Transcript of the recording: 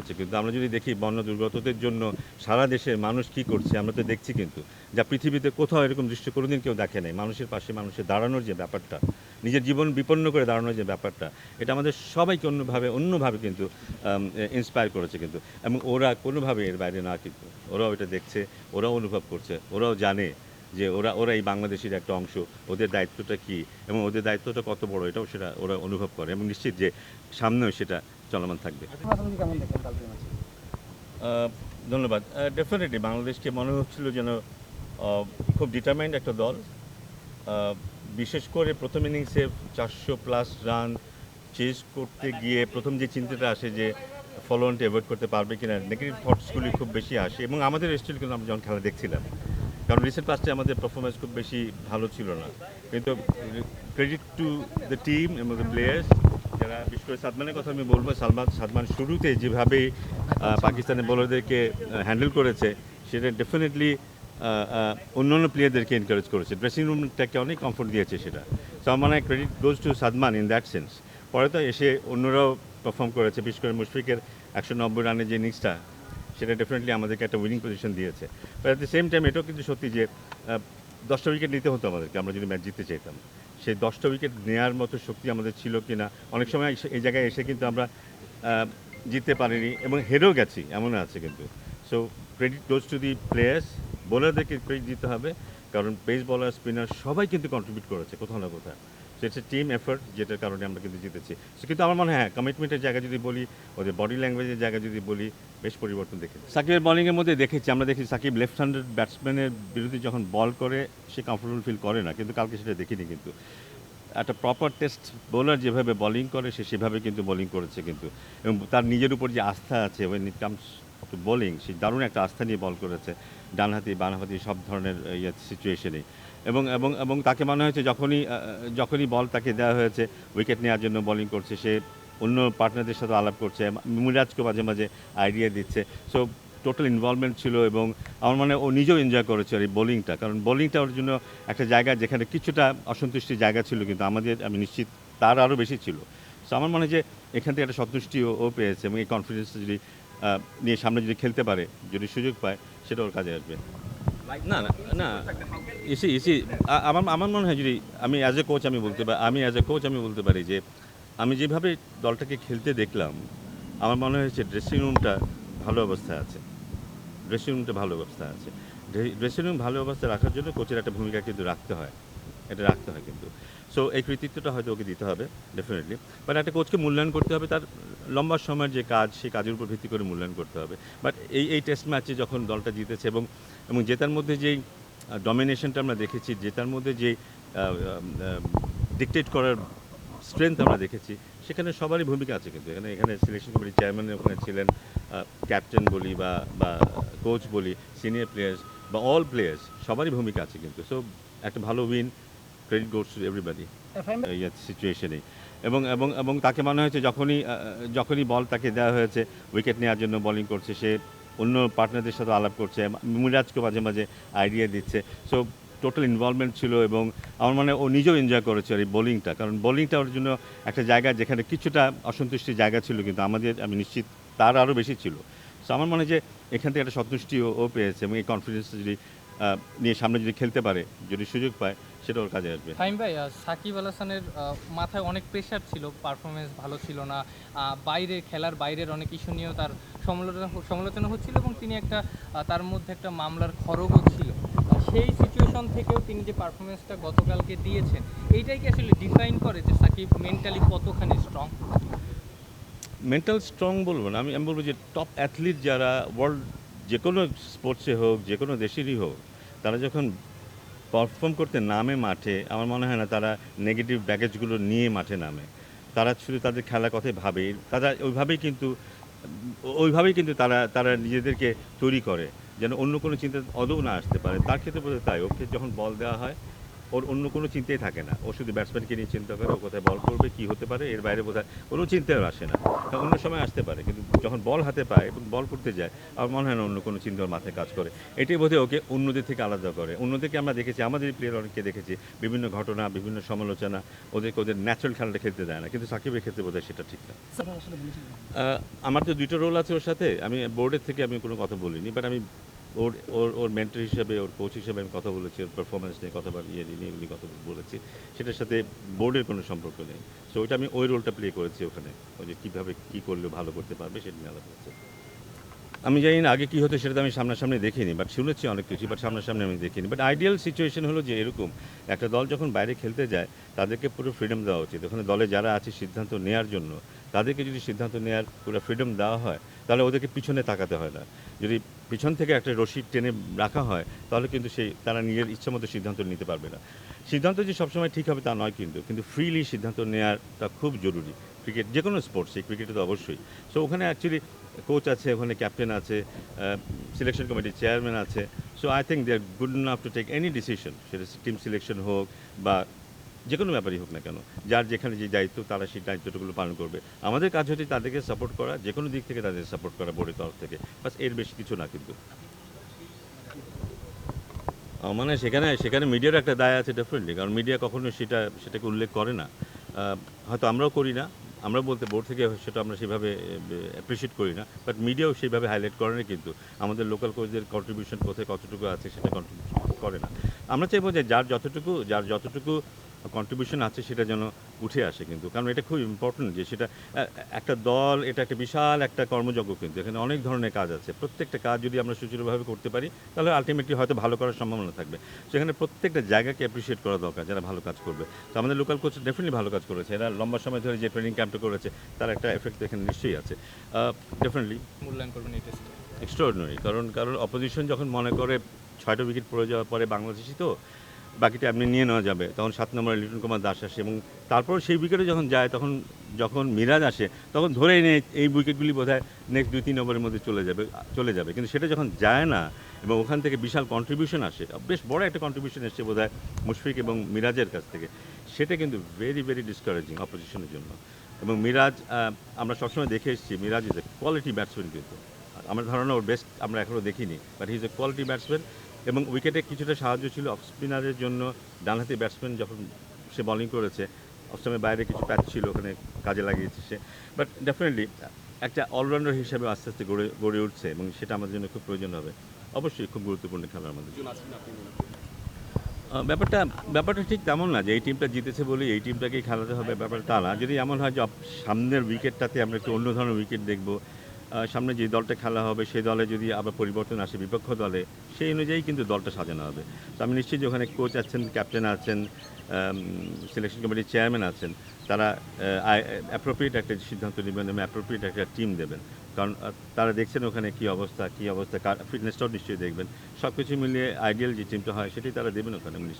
করেছে কিন্তু আমরা যদি দেখি বন্যা দুর্গতদের জন্য সারা দেশের মানুষ কি করছে, আমরা তো দেখছি কিন্তু, যা পৃথিবীতে কোথাও এরকম দৃশ্য কোনোদিন কেউ দেখে নাই। মানুষের পাশে মানুষের দাঁড়ানোর যে ব্যাপারটা, নিজের জীবন বিপন্ন করে দাঁড়ানোর যে ব্যাপারটা, এটা আমাদের সবাইকে অন্যভাবে অন্যভাবে কিন্তু ইন্সপায়ার করেছে কিন্তু। এবং ওরা কোনোভাবে এর বাইরে না কিন্তু, ওরাও এটা দেখছে, ওরাও অনুভব করছে, ওরাও জানে যে ওরা ওরা এই বাংলাদেশের একটা অংশ, ওদের দায়িত্বটা কি, এবং ওদের দায়িত্বটা কত বড়, এটাও সেটা ওরা অনুভব করে। এবং নিশ্চিত যে সামনেও সেটা চলমান থাকবে। আহ, ধন্যবাদ। ডেফিনেটলি বাংলাদেশকে মনে হচ্ছিল যেন খুব ডিটারমাইন্ড একটা দল। বিশেষ করে প্রথম ইনিংসে চারশো প্লাস রান চেস করতে গিয়ে প্রথম যে চিন্তাটা আসে যে ফলোনটা অ্যাভয়েড করতে পারবে কিনা নেগেটিভ থটসগুলি খুব বেশি আসে। এবং আমাদের স্টিল কিন্তু আমরা যখন খেলা দেখছিলাম কারণ রিসেন্ট পাস্টে আমাদের পারফরমেন্স খুব বেশি ভালো ছিল না। কিন্তু ক্রেডিট টু দ্য টিম এবং দ্য প্লেয়ার্স যারা বিশেষ করে সাদমানের কথা আমি বলব, সালমান, সাদমান শুরুতে যেভাবে পাকিস্তানের বোলারদেরকে হ্যান্ডেল করেছে, সেটা ডেফিনেটলি অন্যান্য প্লেয়ারদেরকে এনকারেজ করেছে। ড্রেসিং রুমটাকে অনেক কমফোর্ট দিয়েছে সেটা। তো আমার credit goes to Sadman in that sense পরে তো এসে অন্যরাও পারফর্ম করেছে, বিশেষ করে মুশফিকের একশো নব্বই রানের যে ইনিংসটা সেটা ডেফিনেটলি আমাদেরকে একটা উইনিং পজিশন দিয়েছে। But at the same time এটাও কিন্তু সত্যি যে দশটা উইকেট নিতে হতো আমাদেরকে, আমরা যদি ম্যাচ জিততে চাইতাম। সেই দশটা উইকেট নেওয়ার মতো শক্তি আমাদের ছিল কি না অনেক সময় এই জায়গায় এসে কিন্তু আমরা জিততে পারিনি এবং হেরেও গেছি এমন আছে কিন্তু। So credit goes to the players বোলারদেরকে credit দিতে হবে, কারণ পেস বলার স্পিনার সবাই কিন্তু কন্ট্রিবিউট করেছে কোথাও না কোথাও। So it's a team effort যেটার কারণে আমরা কিন্তু জিতেছি। কিন্তু আমার মনে হয় হ্যাঁ কমিটমেন্টের জায়গা যদি বলি ওদের বডি ল্যাঙ্গুয়েজের জায়গা যদি বলি, বেশ পরিবর্তন দেখেছি। সাকিবের বলিংয়ের মধ্যে দেখেছি, আমরা দেখি সাকিব লেফট হ্যান্ডেড ব্যাটসম্যানের বিরুদ্ধে যখন বল করে, সে কমফোর্টেবল ফিল করে না, কিন্তু কালকে সেটা দেখিনি কিন্তু। একটা প্রপার টেস্ট বোলার যেভাবে বোলিং করে, সে সেভাবে কিন্তু বোলিং করেছে কিন্তু। এবং তার নিজের উপর যে আস্থা আছে when it comes to bowling সে দারুণ একটা আস্থা নিয়ে বল করেছে। ডানহাতি বানহাতি সব ধরনের ইয়ে সিচুয়েশনেই এবং এবং এবং তাকে মনে হয়েছে যখনই যখনই বল তাকে দেওয়া হয়েছে উইকেট নেওয়ার জন্য বোলিং করছে, সে অন্য পার্টনারদের সাথে আলাপ করছে মিরাজকে মাঝে মাঝে আইডিয়া দিচ্ছে। সো টোটাল ইনভলভমেন্ট ছিল এবং আমার মনে ও নিজেও এনজয় করেছে এই বোলিংটা কারণ বোলিংটা ওর জন্য একটা জায়গা যেখানে কিছুটা অসন্তুষ্টির জায়গা ছিল, কিন্তু আমাদের, আমি নিশ্চিত তার আরও বেশি ছিল। সো আমার মনে হয় যে এখান থেকে একটা সন্তুষ্টি ও পেয়েছে এবং এই কনফিডেন্সটা যদি নিয়ে সামনে যদি খেলতে পারে, যদি সুযোগ পায়, সেটা ওর কাজে আসবে। না না না। এসে এসে আমার আমার মনে হয় যদি আমি অ্যাজ এ কোচ আমি বলতে পারি আমি অ্যাজ এ কোচ আমি বলতে পারি যে, আমি যেভাবে দলটাকে খেলতে দেখলাম, আমার মনে হয়েছে ড্রেসিং রুমটা ভালো অবস্থায় আছে। ড্রেসিং রুমটা ভালো অবস্থায় আছে। ড্রেসিং রুম ভালো অবস্থায় রাখার জন্য কোচের একটা ভূমিকা কিন্তু রাখতে হয়। এটা রাখতে হয় কিন্তু। সো এই কৃতিত্বটা হয়তো ওকে দিতে হবে ডেফিনেটলি বাট একটা কোচকে মূল্যায়ন করতে হবে, তার লম্বা সময়ের যে কাজ সেই কাজের উপর ভিত্তি করে মূল্যায়ন করতে হবে। বাট এই এই টেস্ট ম্যাচে যখন দলটা জিতেছে এবং এবং জেতার মধ্যে যেই ডমিনেশনটা আমরা দেখেছি, জেতার মধ্যে যেই ডিকটেট করার স্ট্রেংথ আমরা দেখেছি, সেখানে সবারই ভূমিকা আছে কিন্তু। এখানে এখানে সিলেকশন কমিটির চেয়ারম্যান ওখানে ছিলেন ক্যাপ্টেন বলি বা বা কোচ বলি সিনিয়র প্লেয়ার্স বা অল প্লেয়ার্স সবারই ভূমিকা আছে কিন্তু। সো একটা ভালো win credit goes to everybody সিচুয়েশনে এবং এবং এবং তাকে মনে হয়েছে যখনই যখনই বল তাকে দেওয়া হয়েছে উইকেট নেওয়ার জন্য বোলিং করছে সে অন্য পার্টনারদের সাথে আলাপ করছে মিরাজকে মাঝে মাঝে আইডিয়া দিচ্ছে। সো টোটাল ইনভলভমেন্ট ছিল এবং আমার মনে ও নিজেও এনজয় করেছে আর এই বোলিংটা কারণ বোলিংটা ওর জন্য একটা জায়গা যেখানে কিছুটা অসন্তুষ্টির জায়গা ছিল কিন্তু আমাদের আমি নিশ্চিত তার আরও বেশি ছিল। সো আমার মনে হয় যে এখান থেকে একটা সন্তুষ্টি ও পেয়েছে এবং এই কনফিডেন্সটা যদি নিয়ে সামনে যদি খেলতে পারে যদি সুযোগ পায় সেটা ওর কাজে আসবে। ফাইম ভাই সাকিব আল হাসানের মাথায় অনেক প্রেশার ছিল পারফরমেন্স ভালো ছিল না বাইরে খেলার বাইরের অনেক ইস্যু নিয়েও তার সমালোচনা সমালোচনা হচ্ছিল এবং তিনি একটা তার মধ্যে একটা মামলার খড়গও ছিল। সেই সিচুয়েশন থেকেও তিনি যে পারফরমেন্সটা গতকালকে দিয়েছেন এইটাই কি আসলে ডিফাইন করে যে সাকিব মেন্টালি কতখানি স্ট্রং মেন্টাল স্ট্রং বলব না আমি আমি বলব যে টপ অ্যাথলিট যারা ওয়ার্ল্ড যে কোনো স্পোর্টসে হোক যে কোনো দেশেরই হোক, তারা যখন পারফর্ম করতে নামে মাঠে, আমার মনে হয় না তারা নেগেটিভ ব্যাগেজগুলো নিয়ে মাঠে নামে। তারা শুধু তাদের খেলার কথাই ভাবে। তারা ওইভাবেই কিন্তু ওইভাবেই কিন্তু তারা তারা নিজেদেরকে তৈরি করে, যেন অন্য কোনো চিন্তা অদৌ না আসতে পারে। তার ক্ষেত্রে বোধহয় তাই। ওকে যখন বল দেওয়া হয় ওর অন্য কোনো চিন্তাই থাকে না। ও শুধু ব্যাটসম্যানকে নিয়ে চিন্তা করে ও কোথায় বল করবে কি হতে পারে এর বাইরে বোধহয় কোনো চিন্তাও আসে না। অন্য সময় আসতে পারে কিন্তু যখন বল হাতে পায় এবং বল করতে যায় আমার মনে হয় না অন্য কোনো চিন্তা ওর মাথায় কাজ করে। এটাই বোধহয় ওকে অন্যদের থেকে আলাদা করে। অন্যদেরকে আমরা দেখেছি আমাদের প্লেয়ার অনেককে দেখেছি বিভিন্ন ঘটনা বিভিন্ন সমালোচনা ওদেরকে ওদের ন্যাচারাল খেলাটা খেলতে দেয় না কিন্তু সাকিবের ক্ষেত্রে বোধহয় সেটা ঠিক না। আমার তো দুটো রোল আছে ওর সাথে। আমি বোর্ডের থেকে আমি কোনো কথা বলিনি বাট আমি ওর ওর ওর মেন্টর হিসেবে, ওর কোচ হিসেবে আমি কথা বলেছি, ওর পারফরমেন্স নিয়ে কথা ইয়ে নিয়ে এগুলি কথা বলেছি। সেটার সাথে বোর্ডের কোনো সম্পর্ক নেই। সো ওইটা আমি ওই রোলটা প্লে করেছি ওখানে। ওই যে কীভাবে কী করলে ভালো করতে পারবে সেটা নিয়ে আলাদা হচ্ছে। আমি জানি না আগে কী হতো, সেটা তো আমি সামনাসামনি দেখিনি বাট শুনেছি অনেক কিছু বাট সামনাসামনি আমি দেখিনি। বাট আইডিয়াল সিচুয়েশন হলো যে এরকম, একটা দল যখন বাইরে খেলতে যায়, তাদেরকে পুরো ফ্রিডম দেওয়া উচিত। ওখানে দলে যারা আছে সিদ্ধান্ত নেওয়ার জন্য, তাদেরকে যদি সিদ্ধান্ত নেওয়ার পুরো ফ্রিডম দেওয়া হয় তাহলে ওদেরকে পিছনে তাকাতে হয় না। যদি পিছন থেকে একটা রশি টেনে রাখা হয়, তাহলে কিন্তু সেই, তারা নিজের ইচ্ছা মতো সিদ্ধান্ত নিতে পারবে না। সিদ্ধান্ত যে সবসময় ঠিক হবে তা নয় কিন্তু কিন্তু ফ্রিলি সিদ্ধান্ত নেওয়াটা খুব জরুরি। ক্রিকেট যে কোনো স্পোর্টসে ক্রিকেটে তো অবশ্যই। সো ওখানে অ্যাকচুয়ালি কোচ আছে, ওখানে ক্যাপ্টেন আছে সিলেকশন কমিটির চেয়ারম্যান আছে। So I think they are good enough to take any decision সেটা টিম সিলেকশন হোক বা যে কোনো ব্যাপারই হোক না কেন, যার যেখানে যে দায়িত্ব তারা সেই দায়িত্বটুকুলো পালন করবে। আমাদের কাজ হচ্ছে তাদেরকে সাপোর্ট করা, যে কোনো দিক থেকে তাদের সাপোর্ট করা বোর্ডের তরফ থেকে। বাসের বেশি কিছু না কিন্তু। মানে সেখানে সেখানে মিডিয়ার একটা দায় আছে ডেফিনেটলি কারণ মিডিয়া কখনো সেটা, সেটাকে উল্লেখ করে না। হয়তো আমরাও করি না, আমরা বলতে বোর্ড থেকে সেটা আমরা সেভাবে অ্যাপ্রিসিয়েট করি না বাট মিডিয়াও সেইভাবে হাইলাইট করে না কিন্তু। আমাদের লোকাল কোচদের কন্ট্রিবিউশন কোথায় কতটুকু আছে সেটা কন্ট্রিবিউশন করে না। আমরা চাইব যে যার যতটুকু যার যতটুকু কন্ট্রিবিউশন আছে সেটা যেন উঠে আসে কিন্তু। কারণ এটা খুব ইম্পর্টেন্ট যে সেটা একটা দল এটা একটা বিশাল একটা কর্মযজ্ঞ কিন্তু। এখানে অনেক ধরনের কাজ আছে। প্রত্যেকটা কাজ যদি আমরা সুচারুভাবে করতে পারি তাহলে আলটিমেটলি হয়তো ভালো করার সম্ভাবনা থাকবে। সেখানে প্রত্যেকটা জায়গাকে অ্যাপ্রিসিয়েট করা দরকার যারা ভালো কাজ করবে। তো আমাদের লোকাল কোচ ডেফিনেটলি ভালো কাজ করেছে। এরা লম্বা সময় ধরে যে ট্রেনিং ক্যাম্পটা করেছে তার একটা এফেক্ট এখানে নিশ্চয়ই আছে। ডেফিনেটলি মূল্যায়ন করবেন এই টেস্টে এক্সট্রাঅর্ডিনারি কারণ কারণ অপোজিশন যখন মনে করে ছয়টা উইকেট পড়ে যাওয়ার পরে বাংলাদেশি তো বাকিটা এমনি নিয়ে নেওয়া যাবে। তখন সাত নম্বরে লিটন কুমার দাস আসে এবং তারপর সেই উইকেটে যখন যায়, তখন যখন মিরাজ আসে, তখন ধরে এনে এই উইকেটগুলি বোধ হয় নেক্সট দুই, তিন ওভারের মধ্যে চলে যাবে চলে যাবে। কিন্তু সেটা যখন যায় না এবং ওখান থেকে বিশাল কন্ট্রিবিউশন আসে, বেশ বড় একটা কন্ট্রিবিউশন এসছে বোধ হয় মুশফিক এবং মিরাজের কাছ থেকে, সেটা কিন্তু ভেরি ভেরি ডিসকারেজিং অপোজিশনের জন্য। এবং মিরাজ আমরা সবসময় দেখে এসেছি, Miraz is a quality batsman কিন্তু। আমার ধারণা ওর বেস্ট আমরা এখনও দেখিনি but he is a quality batsman এবং উইকেটে কিছুটা সাহায্য ছিল অফ স্পিনারের জন্য। ডানহাতি ব্যাটসম্যান যখন সে বলিং করেছে অস্ট্রেমের বাইরে কিছু প্যাচ ছিল, ওখানে কাজে লাগিয়েছে সে। বাট ডেফিনেটলি একটা অলরাউন্ডার হিসেবে আস্তে আস্তে গড়ে গড়ে উঠছে এবং সেটা আমাদের জন্য খুব প্রয়োজন হবে। অবশ্যই খুব গুরুত্বপূর্ণ খেলা আমাদের। ব্যাপারটা ব্যাপারটা ঠিক তেমন না যে এই টিমটা জিতেছে বলে এই টিমটাকেই খেলাতে হবে। ব্যাপারটা না। যদি এমন হয় যে সামনের উইকেটটাতে আমরা একটু অন্য ধরনের উইকেট দেখব সামনে যে দলটা খেলা হবে, সেই দলে যদি আবার পরিবর্তন আসে বিপক্ষ দলে, সেই অনুযায়ী কিন্তু দলটা সাজানো হবে। তো আমি নিশ্চিত যে ওখানে কোচ আছেন ক্যাপ্টেন আছেন সিলেকশন কমিটির চেয়ারম্যান আছেন, তারা অ্যাপ্রোপ্রিয়েট একটা সিদ্ধান্ত নেবেন এবং অ্যাপ্রোপ্রিয়েট একটা টিম দেবেন। কারণ তারা দেখছেন ওখানে কী অবস্থা কী অবস্থা, কার ফিটনেসটাও নিশ্চয়ই দেখবেন। সব কিছু মিলিয়ে আইডিয়াল যে টিমটা হয়, সেটাই তারা দেবেন ওখানে নিশ্চিত।